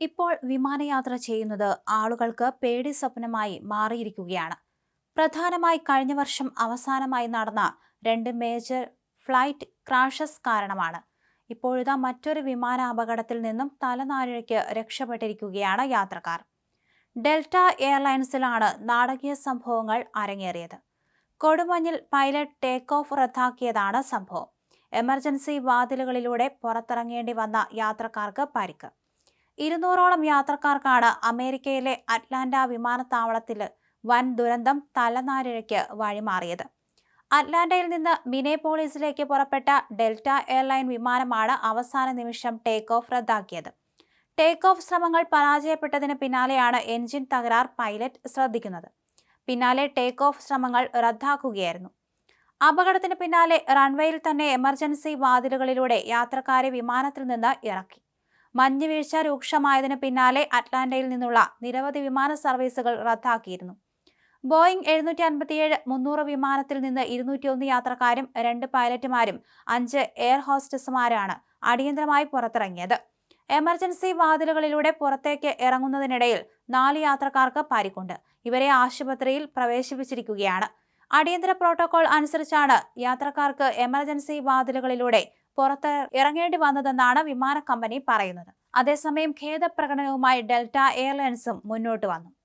ഇപ്പോൾ വിമാനയാത്ര ചെയ്യുന്നത് ആളുകൾക്ക് പേടി സ്വപ്നമായി മാറിയിരിക്കുകയാണ്. പ്രധാനമായി കഴിഞ്ഞ വർഷം അവസാനമായി നടന്ന രണ്ട് മേജർ ഫ്ലൈറ്റ് ക്രാഷസ് കാരണമാണ്. ഇപ്പോഴിതാ മറ്റൊരു വിമാന അപകടത്തിൽ നിന്നും തലനാരിഴയ്ക്ക് രക്ഷപ്പെട്ടിരിക്കുകയാണ് യാത്രക്കാർ. ഡെൽറ്റ എയർലൈൻസിലാണ് നാടകീയ സംഭവങ്ങൾ അരങ്ങേറിയത്. കൊടുമഞ്ഞിൽ പൈലറ്റ് ടേക്ക് ഓഫ് റദ്ദാക്കിയതാണ് സംഭവം. എമർജൻസി വാതിലുകളിലൂടെ പുറത്തിറങ്ങേണ്ടി വന്ന യാത്രക്കാർക്ക് പരിക്ക്. ഇരുന്നൂറോളം യാത്രക്കാർക്കാണ് അമേരിക്കയിലെ അറ്റ്ലാന്റ വിമാനത്താവളത്തിൽ വൻ ദുരന്തം തലനാരിഴയ്ക്ക് വഴിമാറിയത്. അറ്റ്ലാന്റയിൽ നിന്ന് മിനേപോളിസിലേക്ക് പുറപ്പെട്ട ഡെൽറ്റ എയർലൈൻ വിമാനമാണ് അവസാന നിമിഷം ടേക്ക് ഓഫ് റദ്ദാക്കിയത്. ടേക്ക് ഓഫ് ശ്രമങ്ങൾ പരാജയപ്പെട്ടതിന് പിന്നാലെയാണ് എഞ്ചിൻ തകരാർ പൈലറ്റ് ശ്രദ്ധിക്കുന്നത്. പിന്നാലെ ടേക്ക് ഓഫ് ശ്രമങ്ങൾ റദ്ദാക്കുകയായിരുന്നു. അപകടത്തിന് പിന്നാലെ റൺവേയിൽ തന്നെ എമർജൻസി വാതിലുകളിലൂടെ യാത്രക്കാരെ വിമാനത്തിൽ നിന്ന് ഇറക്കി. മഞ്ഞുവീഴ്ച രൂക്ഷമായതിനു പിന്നാലെ അറ്റ്ലാന്റയിൽ നിന്നുള്ള നിരവധി വിമാന സർവീസുകൾ റദ്ദാക്കിയിരുന്നു. ബോയിംഗ് എഴുന്നൂറ്റി അൻപത്തിയേഴ് മുന്നൂറ് വിമാനത്തിൽ നിന്ന് ഇരുന്നൂറ്റിയൊന്ന് യാത്രക്കാരും രണ്ട് പൈലറ്റുമാരും അഞ്ച് എയർ ഹോസ്റ്റസുമാരാണ് അടിയന്തരമായി പുറത്തിറങ്ങിയത്. എമർജൻസി വാതിലുകളിലൂടെ പുറത്തേക്ക് ഇറങ്ങുന്നതിനിടയിൽ നാല് യാത്രക്കാർക്ക് പരിക്കുണ്ട്. ഇവരെ ആശുപത്രിയിൽ പ്രവേശിപ്പിച്ചിരിക്കുകയാണ്. അടിയന്തര പ്രോട്ടോകോൾ അനുസരിച്ചാണ് യാത്രക്കാർക്ക് എമർജൻസി വാതിലുകളിലൂടെ പുറത്ത് ഇറങ്ങേണ്ടി വന്നതെന്നാണ് വിമാന കമ്പനി പറയുന്നത്. അതേസമയം ഖേദപ്രകടനവുമായി ഡെൽറ്റ എയർലൈൻസും മുന്നോട്ട് വന്നു.